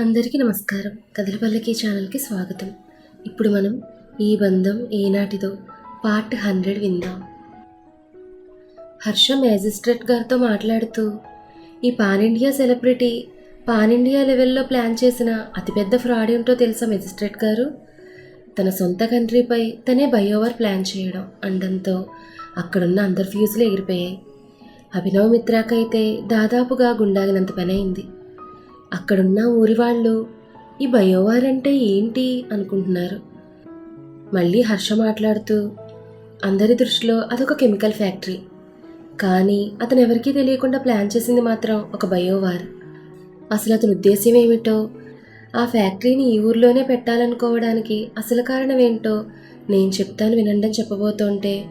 అందరికీ నమస్కారం. కదలపల్లకి ఛానల్కి స్వాగతం. ఇప్పుడు మనం ఈ బంధం ఏనాటిదో పార్ట్ హండ్రెడ్ విందాం. హర్ష మ్యాజిస్ట్రేట్ గారితో మాట్లాడుతూ ఈ pan India celebrity pan India లెవెల్లో ప్లాన్ చేసిన అతిపెద్ద ఫ్రాడ్ ఏంటో తెలుసా మెజిస్ట్రేట్ గారు? తన సొంత కంట్రీపై తనే బయోవర్ ప్లాన్ చేయడం అండంతో అక్కడున్న అందరి ఫ్యూజులు ఎగిరిపోయాయి. అభినవ్ మిత్రాకైతే దాదాపుగా గుండాగినంత పని అయింది అక్కడున్న ఊరి వాళ్ళు ఈ బయోవార్ అంటే ఏంటి? అనుకుంటున్నారు. మళ్ళీ హర్ష మాట్లాడుతూ అందరి దృష్టిలో అదొక కెమికల్ ఫ్యాక్టరీ. కానీ అతను ఎవరికీ తెలియకుండా ప్లాన్ చేసింది మాత్రం ఒక బయోవార్ అసలు అతని ఉద్దేశ్యం ఏమిటో ఆ ఫ్యాక్టరీని ఈ ఊర్లోనే పెట్టాలనుకోవడానికి అసలు కారణం ఏంటో నేను చెప్తాను వినండి చెప్పబోతుంటే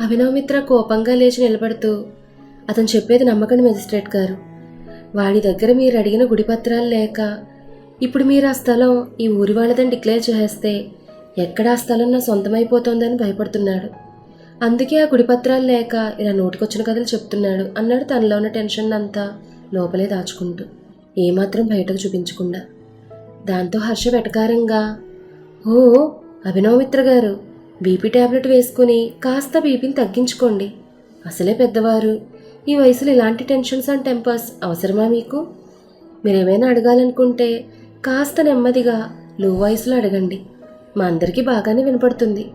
అభినవమిత్ర కోపంగా లేచి నిలబడుతూ అతను చెప్పేది నమ్మకండి మెజిస్ట్రేట్ గారు. వాడి దగ్గర మీరు అడిగిన గుడి పత్రాలు లేక ఇప్పుడు మీరు ఆ స్థలం ఈ ఊరి వాళ్ళదని డిక్లేర్ చేస్తే ఎక్కడ ఆ స్థలం నా సొంతమైపోతుందని భయపడుతున్నాడు. అందుకే ఆ గుడి పత్రాలు లేక ఇలా నోటికొచ్చిన కథలు చెప్తున్నాడు అన్నాడు తనలో ఉన్న టెన్షన్ అంతా లోపలే దాచుకుంటూ. ఏమాత్రం బయటకు చూపించకుండా. దాంతో హర్ష వెటకారంగా ఓ అభినవ్ మిత్ర గారు బీపీ టాబ్లెట్ వేసుకుని కాస్త బీపీని తగ్గించుకోండి. అసలే పెద్దవారు. ఈ వయసులో ఇలాంటి టెన్షన్స్ అండ్ టెంపర్స్ అవసరమా మీకు? మీరేమైనా అడగాలనుకుంటే కాస్త నెమ్మదిగా లో వాయిస్లో అడగండి. మా అందరికీ బాగానే వినపడుతుంది.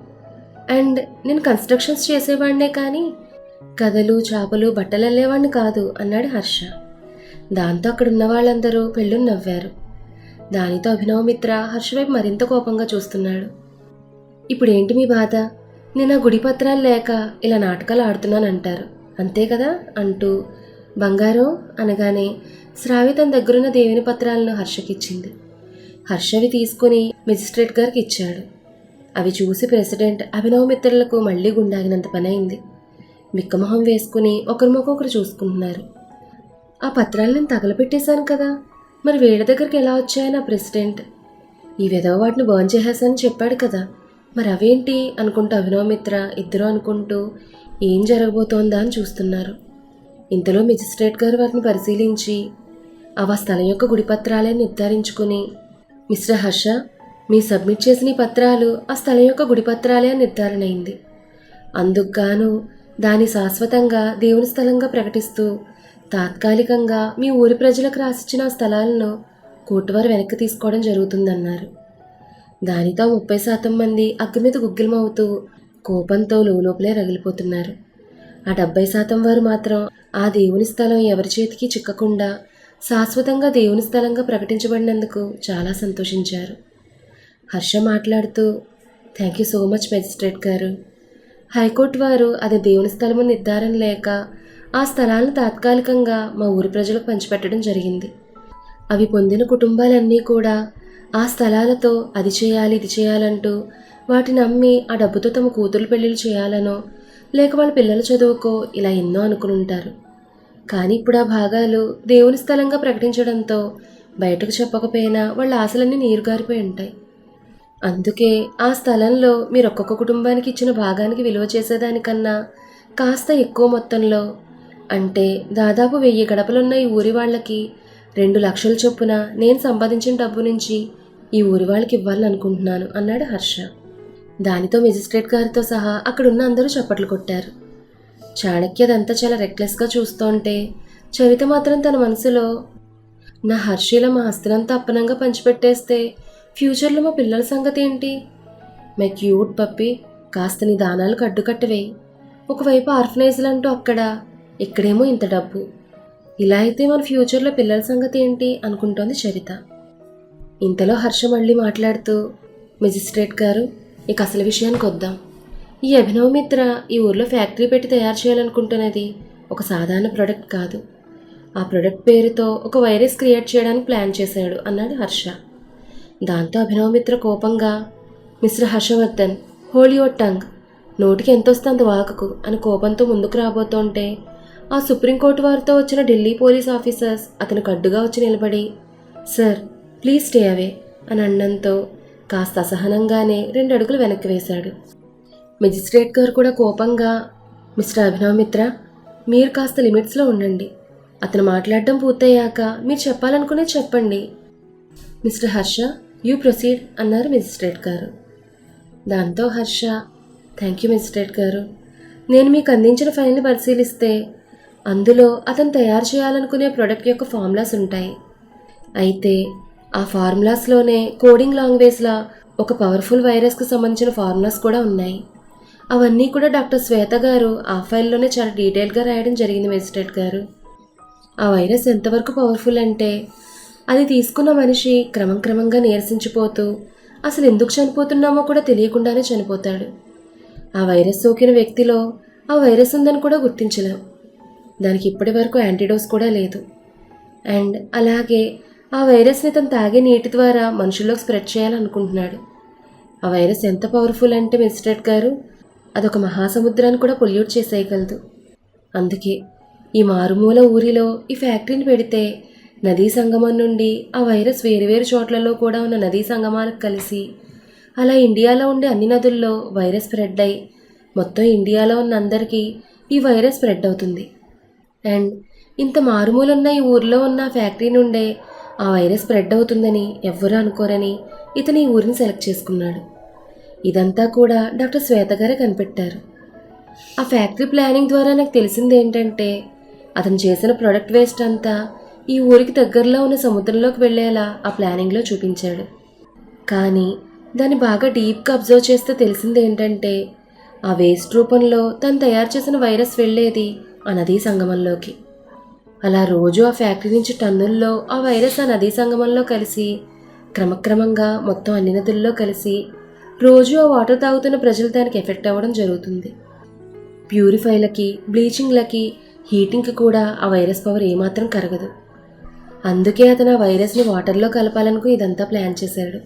అండ్ నేను కన్స్ట్రక్షన్స్ చేసేవాడినే కానీ కథలు చేపలు బట్టలు అల్లేవాడిని కాదు అన్నాడు హర్ష. దాంతో అక్కడ ఉన్న వాళ్ళందరూ పెళ్ళుని నవ్వారు. దానితో అభినవమిత్ర హర్ష వైపు మరింత కోపంగా చూస్తున్నాడు. ఇప్పుడేంటి మీ బాధ? నేను ఆ గుడి పత్రాలు లేక ఇలా నాటకాలు ఆడుతున్నాను అంటారు అంతే కదా? అంటూ బంగారం అనగానే శ్రావి తన దగ్గరున్న దేవుని పత్రాలను హర్షకిచ్చింది. హర్షవి తీసుకుని మెజిస్ట్రేట్ గారికి ఇచ్చాడు. అవి చూసి ప్రెసిడెంట్ అభినవ్ మిత్రులకు మళ్ళీ గుండాగినంత పని అయింది మిక్కమొహం వేసుకుని ఒకరి ఒకరు చూసుకుంటున్నారు. ఆ పత్రాలు నేను తగలపెట్టేశాను కదా? మరి వీళ్ళ దగ్గరికి ఎలా వచ్చాయని ఆ ప్రెసిడెంట్? ఈ విధవ వాటిని బర్న్ చేసేసానని చెప్పాడు కదా. మరి అవేంటి? అనుకుంటూ అభినవ్ మిత్ర ఇద్దరు అనుకుంటూ ఏం జరగబోతోందా అని చూస్తున్నారు. ఇంతలో మెజిస్ట్రేట్ గారు వారిని పరిశీలించి అవ ఆ స్థలం యొక్క గుడి పత్రాలే నిర్ధారించుకుని మిస్టర్ హర్ష మీ సబ్మిట్ చేసిన ఈ పత్రాలు ఆ స్థలం యొక్క గుడి పత్రాలే అని నిర్ధారణ అయింది. అందుకుగాను దాని శాశ్వతంగా దేవుని స్థలంగా ప్రకటిస్తూ తాత్కాలికంగా మీ ఊరి ప్రజలకు రాసిచ్చిన ఆ స్థలాలను కోర్టువారు వెనక్కి తీసుకోవడం జరుగుతుందన్నారు. దానితో ముప్పై శాతం మంది అగ్గి మీద గుగ్గిలమవుతూ కోపంతో లోపలే రగిలిపోతున్నారు. ఆ డెబ్బై శాతం వారు మాత్రం ఆ దేవుని స్థలం ఎవరి చేతికి చిక్కకుండా శాశ్వతంగా దేవుని స్థలంగా ప్రకటించబడినందుకు చాలా సంతోషించారు. హర్ష మాట్లాడుతూ thank you so much magistrate garu. High court వారు అది దేవుని స్థలము నిర్ధారణ లేక ఆ స్థలాలను తాత్కాలికంగా మా ఊరి ప్రజలకు పంచిపెట్టడం జరిగింది. అవి పొందిన కుటుంబాలన్నీ కూడా ఆ స్థలాలతో అది చేయాలి ఇది చేయాలంటూ వాటిని అమ్మి ఆ డబ్బుతో తమ కూతురు పెళ్ళిళ్ళు చేయాలనో లేక వాళ్ళ పిల్లల చదువుకో ఇలా ఎన్నో అనుకుని ఉంటారు. కానీ ఇప్పుడు ఆ భాగాలు దేవుని స్థలంగా ప్రకటించడంతో బయటకు చెప్పకపోయినా వాళ్ళ ఆశలన్నీ నీరుగారిపోయి ఉంటాయి. అందుకే ఆ స్థలంలో మీరు ఒక్కొక్క కుటుంబానికి ఇచ్చిన భాగానికి విలువ చేసేదానికన్నా కాస్త ఎక్కువ మొత్తంలో అంటే దాదాపు వెయ్యి గడపలున్న ఈ ఊరి వాళ్ళకి రెండు లక్షల చొప్పున నేను సంపాదించిన డబ్బు నుంచి ఈ ఊరి వాళ్ళకి ఇవ్వాలని అనుకుంటున్నాను అన్నాడు హర్ష. దానితో మెజిస్ట్రేట్ గారితో సహా అక్కడున్న అందరూ చప్పట్లు కొట్టారు. చాణక్యదంతా చాలా రెక్లెస్గా చూస్తుంటే చరిత మాత్రం తన మనసులో నా హర్షీల మా ఆస్తులంతా అప్పనంగా పంచిపెట్టేస్తే ఫ్యూచర్లో మా పిల్లల సంగతి ఏంటి మై క్యూట్ పప్పి కాస్త నీ దానాలకు అడ్డుకట్టవేయి ఒకవైపు ఆర్ఫనైజ్లు అంటూ అక్కడ ఇక్కడేమో ఇంత డబ్బు. ఇలా అయితే మన ఫ్యూచర్లో పిల్లల సంగతి ఏంటి అనుకుంటోంది చరిత. ఇంతలో హర్ష మళ్ళీ మాట్లాడుతూ మెజిస్ట్రేట్ గారు ఇక అసలు విషయానికి వద్దాం. ఈ అభినవ్ మిత్ర ఈ ఊర్లో ఫ్యాక్టరీ పెట్టి తయారు చేయాలనుకుంటున్నది ఒక సాధారణ ప్రోడక్ట్ కాదు. ఆ ప్రోడక్ట్ పేరుతో ఒక వైరస్ క్రియేట్ చేయడానికి ప్లాన్ చేశాడు అన్నాడు హర్ష. దాంతో అభినవ్ మిత్ర కోపంగా mister Harshavardhan hold your tongue నోటికి ఎంత వస్తుంది అంత వాకకు? అని కోపంతో ముందుకు రాబోతుంటే ఆ సుప్రీంకోర్టు వారితో వచ్చిన ఢిల్లీ పోలీస్ ఆఫీసర్స్ అతను కడ్డుగా వచ్చి నిలబడి సార్ ప్లీజ్ స్టే అవే అని అన్నంతో కాస్త అసహనంగానే రెండు అడుగులు వెనక్కి వేశాడు. మెజిస్ట్రేట్ గారు కూడా కోపంగా మిస్టర్ అభినవ్ మిత్ర మీరు కాస్త లిమిట్స్లో ఉండండి. అతను మాట్లాడడం పూర్తయ్యాక మీరు చెప్పాలనుకునే చెప్పండి. మిస్టర్ హర్ష యూ ప్రొసీడ్ అన్నారు మెజిస్ట్రేట్ గారు. దాంతో హర్ష థ్యాంక్ యూ మెజిస్ట్రేట్ గారు. నేను మీకు అందించిన ఫైల్ని పరిశీలిస్తే అందులో అతను తయారు చేయాలనుకునే ప్రోడక్ట్ యొక్క ఫార్ములాస్ ఉంటాయి. అయితే ఆ ఫార్ములాస్లోనే కోడింగ్ లాంగ్వేజ్లా ఒక పవర్ఫుల్ వైరస్కి సంబంధించిన ఫార్ములాస్ కూడా ఉన్నాయి. అవన్నీ కూడా డాక్టర్ శ్వేత గారు ఆ ఫైల్లోనే చాలా డీటెయిల్గా రాయడం జరిగింది మెజిస్ట్రేట్ గారు. ఆ వైరస్ ఎంతవరకు పవర్ఫుల్ అంటే అది తీసుకున్న మనిషి క్రమం క్రమంగా నీరసించిపోతూ అసలు ఎందుకు చనిపోతున్నామో కూడా తెలియకుండానే చనిపోతాడు. ఆ వైరస్ సోకిన వ్యక్తిలో ఆ వైరస్ ఉందని కూడా గుర్తించలేం. దానికి ఇప్పటి వరకు యాంటీడోస్ కూడా లేదు. అండ్ అలాగే ఆ వైరస్ని తను తాగే నీటి ద్వారా మనుషుల్లోకి స్ప్రెడ్ చేయాలనుకుంటున్నాడు. ఆ వైరస్ ఎంత పవర్ఫుల్ అంటే మిస్టేట్ గారు అదొక మహాసముద్రాన్ని కూడా పొల్యూట్ చేసేయగలదు. అందుకే ఈ మారుమూల ఊరిలో ఈ ఫ్యాక్టరీని పెడితే నదీ సంగమం నుండి ఆ వైరస్ వేరువేరు చోట్లలో కూడా ఉన్న నదీ సంగమాలకు కలిసి అలా ఇండియాలో ఉండే అన్ని నదుల్లో వైరస్ స్ప్రెడ్ అయి మొత్తం ఇండియాలో ఉన్న అందరికీ ఈ వైరస్ స్ప్రెడ్ అవుతుంది. అండ్ ఇంత మారుమూలున్న ఈ ఊర్లో ఉన్న ఫ్యాక్టరీ నుండే ఆ వైరస్ స్ప్రెడ్ అవుతుందని ఎవ్వరూ అనుకోరని ఇతను ఈ ఊరిని సెలెక్ట్ చేసుకున్నాడు. ఇదంతా కూడా డాక్టర్ శ్వేత గారే కనిపెట్టారు. ఆ ఫ్యాక్టరీ ప్లానింగ్ ద్వారా నాకు తెలిసింది ఏంటంటే అతను చేసిన ప్రొడక్ట్ వేస్ట్ అంతా ఈ ఊరికి దగ్గరలో ఉన్న సముద్రంలోకి వెళ్ళేలా ఆ ప్లానింగ్లో చూపించాడు. కానీ దాన్ని బాగా డీప్గా అబ్జర్వ్ చేస్తే తెలిసింది ఏంటంటే ఆ వేస్ట్ రూపంలో తను తయారు చేసిన వైరస్ వెళ్ళేది ఆ నదీ సంగమంలోకి. అలా రోజు ఆ ఫ్యాక్టరీ నుంచి టన్నుల్లో ఆ వైరస్ ఆ నదీ సంగమంలో కలిసి క్రమక్రమంగా మొత్తం అన్ని నదుల్లో కలిసి రోజు ఆ వాటర్ తాగుతున్న ప్రజలు దానికి ఎఫెక్ట్ అవ్వడం జరుగుతుంది. ప్యూరిఫైలకి బ్లీచింగ్లకి హీటింగ్కి కూడా ఆ వైరస్ పవర్ ఏమాత్రం కరగదు. అందుకే అతను ఆ వైరస్ని వాటర్లో కలపాలనుకు ఇదంతా ప్లాన్ చేశాడు.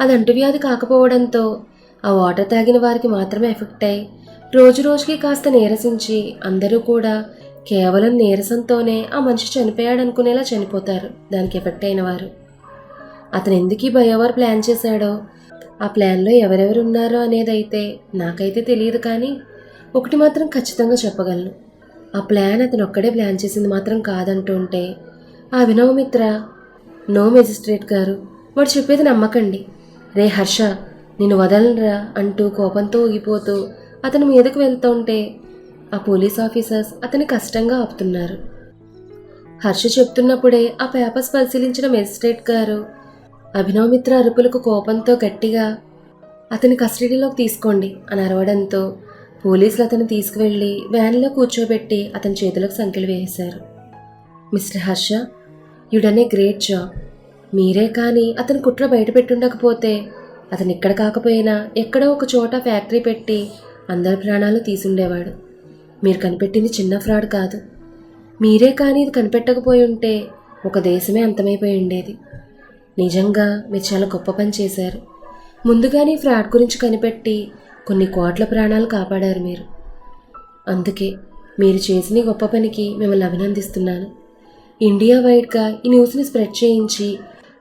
అది అంటువ్యాధి కాకపోవడంతో ఆ వాటర్ తాగిన వారికి మాత్రమే ఎఫెక్ట్ అయి రోజు రోజుకి కాస్త నీరసించి అందరూ కూడా కేవలం నీరసంతోనే ఆ మనిషి చనిపోయాడనుకునేలా చనిపోతారు. దానికి ఎఫెక్ట్ అయిన వారు అతను ఎందుకు ఈ బయోవార్ ప్లాన్ చేశాడో? ఆ ప్లాన్లో ఎవరెవరు ఉన్నారో అనేది అయితే నాకైతే తెలియదు కానీ ఒకటి మాత్రం ఖచ్చితంగా చెప్పగలను. ఆ ప్లాన్ అతను ఒక్కడే ప్లాన్ చేసింది మాత్రం కాదంటుంటే ఆ వినవమిత్ర మిత్ర నో మెజిస్ట్రేట్ గారు వాడు చెప్పేది నమ్మకండి. రే హర్ష నిన్ను వదలరా అంటూ కోపంతో ఊగిపోతూ అతని మీదకు వెళ్తుంటే ఆ పోలీస్ ఆఫీసర్స్ అతని కష్టంగా ఆపుతున్నారు. హర్ష చెప్తున్నప్పుడే ఆ పేపర్స్ పరిశీలించిన మెజిస్ట్రేట్ గారు అభినవ్ మిత్ర అరుపులకు కోపంతో గట్టిగా అతని కస్టడీలోకి తీసుకోండి అని అరవడంతో పోలీసులు అతను తీసుకువెళ్ళి వ్యాన్లో కూర్చోబెట్టి అతని చేతులకు సంఖ్యలు వేశారు. Mister Harsha you done a great job. మీరే కానీ అతని కుట్ర బయట పెట్టుండకపోతే అతను ఇక్కడ కాకపోయినా ఎక్కడో ఒక చోట ఫ్యాక్టరీ పెట్టి అందరి ప్రాణాలు తీసుండేవాడు. మీరు కనిపెట్టింది చిన్న ఫ్రాడ్ కాదు. మీరే కానీ ఇది కనిపెట్టకపోయి ఉంటే ఒక దేశమే అంతమైపోయి ఉండేది. నిజంగా మీరు చాలా గొప్ప పని చేశారు. ముందుగానే ఫ్రాడ్ గురించి కనిపెట్టి కొన్ని కోట్ల ప్రాణాలు కాపాడారు మీరు. అందుకే మీరు చేసిన గొప్ప పనికి మిమ్మల్ని అభినందిస్తున్నాను. ఇండియా వైడ్గా ఈ న్యూస్ని స్ప్రెడ్ చేయించి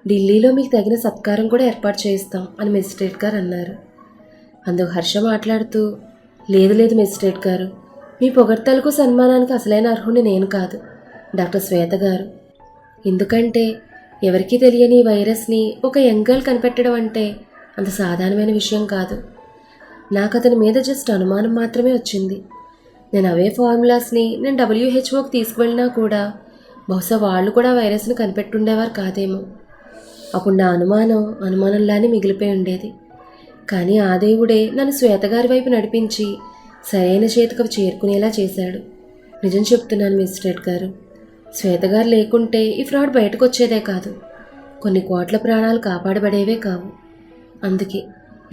ఢిల్లీలో మీకు తగిన సత్కారం కూడా ఏర్పాటు చేయిస్తాం అని మెజిస్ట్రేట్ గారు అన్నారు. అందుకు హర్ష మాట్లాడుతూ లేదు లేదు మెజిస్ట్రేట్ గారు మీ పొగడ్తలకు సన్మానానికి అసలైన అర్హుని నేను కాదు డాక్టర్ శ్వేత గారు. ఎందుకంటే ఎవరికీ తెలియని ఈ వైరస్ని ఒక యంగ్ గర్ల్ కనిపెట్టడం అంటే అంత సాధారణమైన విషయం కాదు. నాకు అతని మీద జస్ట్ అనుమానం మాత్రమే వచ్చింది. నేను అవే ఫార్ములాస్ని నేను డబ్ల్యూహెచ్ఓకి తీసుకువెళ్ళినా కూడా బహుశా వాళ్ళు కూడా వైరస్ని కనిపెట్టుండేవారు కాదేమో. అప్పుడు నా అనుమానం అనుమానంలానే మిగిలిపోయి ఉండేది. కానీ ఆ దేవుడే నన్ను శ్వేతగారి వైపు నడిపించి సరైన చేతికి చేరుకునేలా చేశాడు. నిజం చెప్తున్నాను మిస్టర్ గారు శ్వేతగారు లేకుంటే ఈ ఫ్రాడ్ బయటకు వచ్చేదే కాదు. కొన్ని కోట్ల ప్రాణాలు కాపాడబడేవే కావు. అందుకే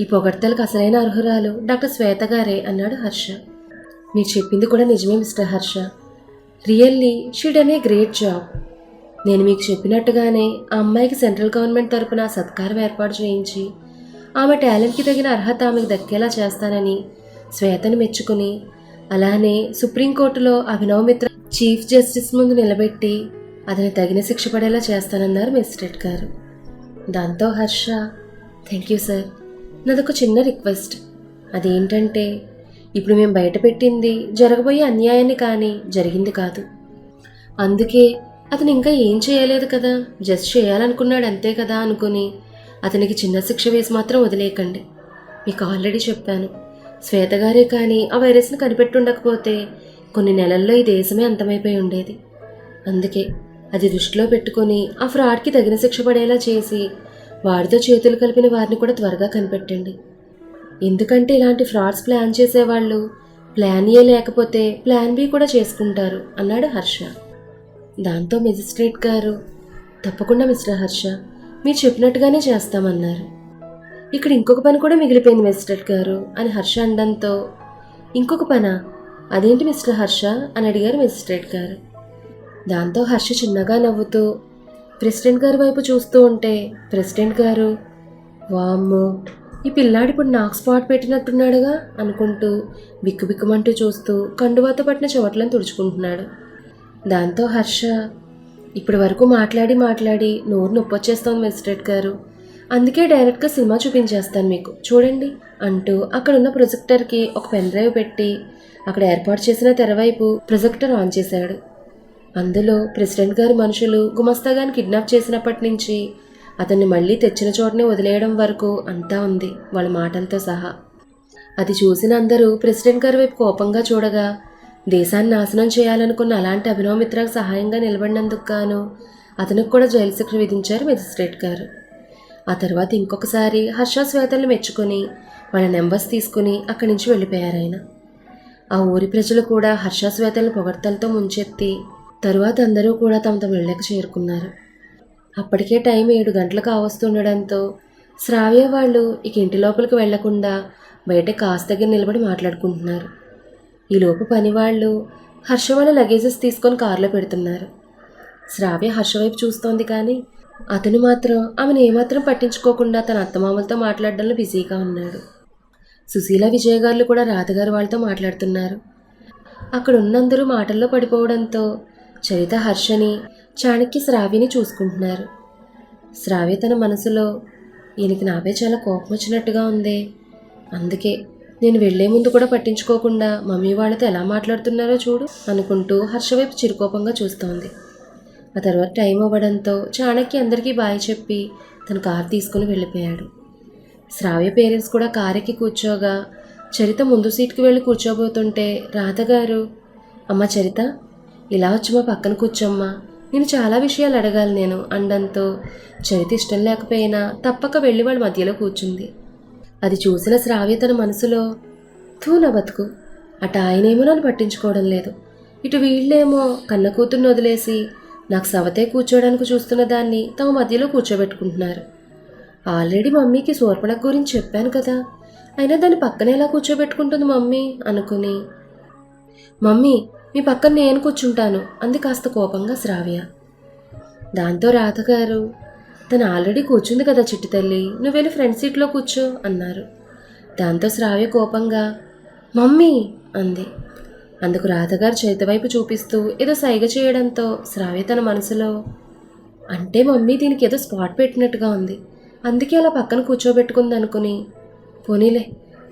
ఈ పొగడ్తలకు అసలైన అర్హురాలు డాక్టర్ శ్వేత గారే అన్నాడు హర్ష. మీరు చెప్పింది కూడా నిజమే మిస్టర్ హర్ష. రియల్లీ షీడ్ అనే గ్రేట్ జాబ్. నేను మీకు చెప్పినట్టుగానే ఆ అమ్మాయికి సెంట్రల్ గవర్నమెంట్ తరపున సత్కారం ఏర్పాటు చేయించి ఆమె టాలెంట్కి తగిన అర్హత ఆమెకు దక్కేలా చేస్తానని శ్వేతను మెచ్చుకుని అలానే సుప్రీంకోర్టులో అభినవ్ మిత్ర చీఫ్ జస్టిస్ ముందు నిలబెట్టి అతని తగిన శిక్ష పడేలా చేస్తానన్నారు మెజిస్ట్రేట్ గారు. దాంతో హర్ష థ్యాంక్ యూ సార్. నాదొక చిన్న రిక్వెస్ట్. అదేంటంటే ఇప్పుడు మేము బయట పెట్టింది జరగబోయే అన్యాయాన్ని కానీ జరిగింది కాదు. అందుకే అతను ఇంకా ఏం చేయలేదు కదా. జస్ట్ చేయాలనుకున్నాడు అంతే కదా అనుకుని అతనికి చిన్న శిక్ష వేసి మాత్రం వదిలేయకండి. మీకు ఆల్రెడీ చెప్పాను. శ్వేతగారే కానీ ఆ వైరస్ని కనిపెట్టుండకపోతే కొన్ని నెలల్లో ఈ దేశమే అంతమైపోయి ఉండేది. అందుకే అది దృష్టిలో పెట్టుకొని ఆ ఫ్రాడ్కి తగిన శిక్ష పడేలా చేసి వారితో చేతులు కలిపిన వారిని కూడా త్వరగా కనిపెట్టండి. ఎందుకంటే ఇలాంటి ఫ్రాడ్స్ ప్లాన్ చేసేవాళ్ళు ప్లాన్ ఏ లేకపోతే ప్లాన్ బి కూడా చేసుకుంటారు అన్నాడు హర్ష. దాంతో మెజిస్ట్రేట్ గారు తప్పకుండా మిస్టర్ హర్ష మీరు చెప్పినట్టుగానే చేస్తామన్నారు. ఇక్కడ ఇంకొక పని కూడా మిగిలిపోయింది మిస్టర్ గారు అని హర్ష అనడంతో ఇంకొక పనా? అదేంటి మిస్టర్ హర్ష? అని అడిగారు మిజిస్ట్రేట్ గారు. దాంతో హర్ష చిన్నగా నవ్వుతూ ప్రెసిడెంట్ గారి వైపు చూస్తూ ఉంటే ప్రెసిడెంట్ గారు వామ్మో ఈ పిల్లాడు ఇప్పుడు నాకు స్పాట్ పెట్టినట్టున్నాడుగా అనుకుంటూ బిక్కుబిక్కుమంటూ చూస్తూ కండువాతో పట్టిన చెమటలను తుడుచుకుంటున్నాడు. దాంతో హర్ష ఇప్పటి వరకు మాట్లాడి మాట్లాడి నోరు నొప్పొచ్చేస్తాం మెజిస్ట్రేట్ గారు. అందుకే డైరెక్ట్గా సినిమా చూపించేస్తాను మీకు. చూడండి. అంటూ అక్కడ ఉన్న ప్రొజెక్టర్కి ఒక పెన్ డ్రైవ్ పెట్టి అక్కడ ఏర్పాటు చేసిన తెరవైపు ప్రొజెక్టర్ ఆన్ చేశాడు. అందులో ప్రెసిడెంట్ గారి మనుషులు గుమస్తాగాని కిడ్నాప్ చేసినప్పటి నుంచి అతన్ని మళ్ళీ తెచ్చిన చోటనే వదిలేయడం వరకు అంతా ఉంది వాళ్ళ మాటలతో సహా. అది చూసిన అందరూ ప్రెసిడెంట్ గారి వైపు కోపంగా చూడగా దేశాన్ని నాశనం చేయాలనుకున్న అలాంటి అభినవమిత్రకు సహాయంగా నిలబడినందుకు గాను అతనికి కూడా జైలు శిక్ష విధించారు మెజిస్ట్రేట్ గారు. ఆ తర్వాత ఇంకొకసారి హర్ష మెచ్చుకొని వాళ్ళ నెంబర్స్ తీసుకుని అక్కడి నుంచి వెళ్ళిపోయారు ఆయన. ఆ ఊరి ప్రజలు కూడా హర్షశ్వేతల్ని పొగడ్తలతో ముంచెత్తి తరువాత అందరూ కూడా తమ తమ ఇళ్ళకి చేరుకున్నారు. అప్పటికే టైం ఏడు గంటలకు కావస్తుండడంతో శ్రావ్య వాళ్ళు ఇక ఇంటి లోపలికి వెళ్ళకుండా బయట కాస్త దగ్గర నిలబడి మాట్లాడుకుంటున్నారు. ఈలోపు పనివాళ్ళు హర్ష వాళ్ళ లగేజెస్ తీసుకొని కారులో పెడుతున్నారు. శ్రావ్య హర్ష వైపు చూస్తోంది కానీ అతను మాత్రం ఆమెను ఏమాత్రం పట్టించుకోకుండా తన అత్తమామలతో మాట్లాడడంలో బిజీగా ఉన్నాడు. సుశీల విజయ్ గారు కూడా రాధగారు వాళ్ళతో మాట్లాడుతున్నారు. అక్కడ ఉన్నందరూ మాటల్లో పడిపోవడంతో చరిత హర్షని చాణక్య శ్రావ్యని చూసుకుంటున్నారు. శ్రావ్య తన మనసులో ఈయనకి నాపై చాలా కోపం వచ్చినట్టుగా ఉంది. అందుకే నేను వెళ్ళే ముందు కూడా పట్టించుకోకుండా మమ్మీ వాళ్ళతో ఎలా మాట్లాడుతున్నారో చూడు అనుకుంటూ హర్ష వైపు చిరుకోపంగా చూస్తోంది. ఆ తర్వాత టైం అవ్వడంతో చాణక్య అందరికీ బాయ్ చెప్పి తన కారు తీసుకుని వెళ్ళిపోయాడు. శ్రావ్య పేరెంట్స్ కూడా కారెక్కి కూర్చోగా చరిత ముందు సీట్కి వెళ్ళి కూర్చోబోతుంటే రాధగారు అమ్మ చరిత ఇలా వచ్చి మా పక్కన కూర్చోమ్మా. నేను చాలా విషయాలు అడగాలి నేను అండంతో చరిత ఇష్టం లేకపోయినా తప్పక వెళ్ళి వాళ్ళ మధ్యలో కూర్చుంది. అది చూసిన శ్రావ్య తన మనసులో తూ నా బతుకు అటు ఆయనేమో నన్ను పట్టించుకోవడం లేదు. ఇటు వీళ్ళేమో కన్న కూతుర్ని వదిలేసి నాకు సవతే కూర్చోవడానికి చూస్తున్న దాన్ని తమ మధ్యలో కూర్చోబెట్టుకుంటున్నారు. ఆల్రెడీ మమ్మీకి శూర్పణఖ గురించి చెప్పాను కదా. అయినా దాన్ని పక్కన ఎలా కూర్చోబెట్టుకుంటుంది మమ్మీ? అనుకుని. మమ్మీ మీ పక్కన నేను కూర్చుంటాను. అంది కాస్త కోపంగా శ్రావ్య. దాంతో రాధగారు తను ఆల్రెడీ కూర్చుంది కదా చిట్టి తల్లి నువ్వు వెళ్ళి ఫ్రంట్ సీట్లో కూర్చో అన్నారు. దాంతో శ్రావ్య కోపంగా మమ్మీ అంది. అందుకు రాధగారు చేతివైపు చూపిస్తూ ఏదో సైగ చేయడంతో శ్రావ్య తన మనసులో అంటే మమ్మీ దీనికి ఏదో స్పాట్ పెట్టినట్టుగా ఉంది. అందుకే అలా పక్కన కూర్చోబెట్టుకుంది అనుకుని పోనీలే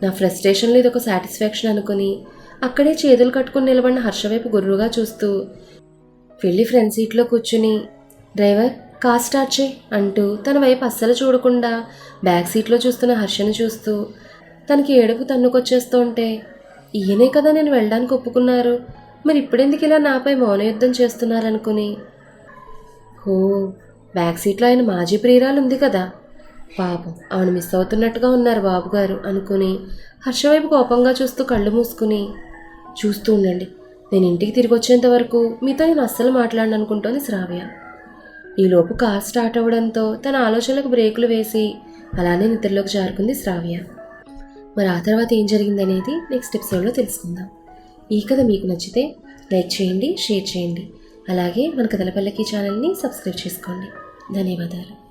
నా ఫ్రస్ట్రేషన్లో ఇది ఒక సాటిస్ఫాక్షన్ అనుకుని అక్కడే చేతులు కట్టుకుని నిలబడిన హర్ష వైపు గుర్రుగా చూస్తూ వెళ్ళి ఫ్రంట్ సీట్లో కూర్చుని డ్రైవర్ కార్ స్టార్ట్ చేయి అంటూ తన వైపు అస్సలు చూడకుండా బ్యాక్ సీట్లో చూస్తున్న హర్షను చూస్తూ తనకి ఏడుపు తన్నుకొచ్చేస్తూ ఉంటే ఈయనే కదా నేను వెళ్ళడానికి ఒప్పుకున్నారు. మరి ఇప్పుడెందుకు ఇలా నాపై మౌనయుద్ధం చేస్తున్నారనుకుని? ఓ బ్యాక్ సీట్లో ఆయన మాజీ ప్రియురాలు ఉంది కదా. పాపం ఆవిడ మిస్ అవుతున్నట్టుగా ఉన్నారు బాబుగారు అనుకుని హర్ష వైపు కోపంగా చూస్తూ కళ్ళు మూసుకుని చూస్తూ ఉండండి నేను ఇంటికి తిరిగి వచ్చేంత వరకు మీతో నేను అస్సలు మాట్లాడాలనుకుంటోంది శ్రావ్య. ఈలోపు కార్ స్టార్ట్ అవ్వడంతో తన ఆలోచనలకు బ్రేకులు వేసి అలానే నిద్రలోకి జారుకుంది శ్రావ్య. మరి ఆ తర్వాత ఏం జరిగిందనేది నెక్స్ట్ ఎపిసోడ్లో తెలుసుకుందాం. ఈ కథ మీకు నచ్చితే లైక్ చేయండి షేర్ చేయండి. అలాగే మన కథల పల్లకి ఛానల్ని సబ్స్క్రైబ్ చేసుకోండి. ధన్యవాదాలు.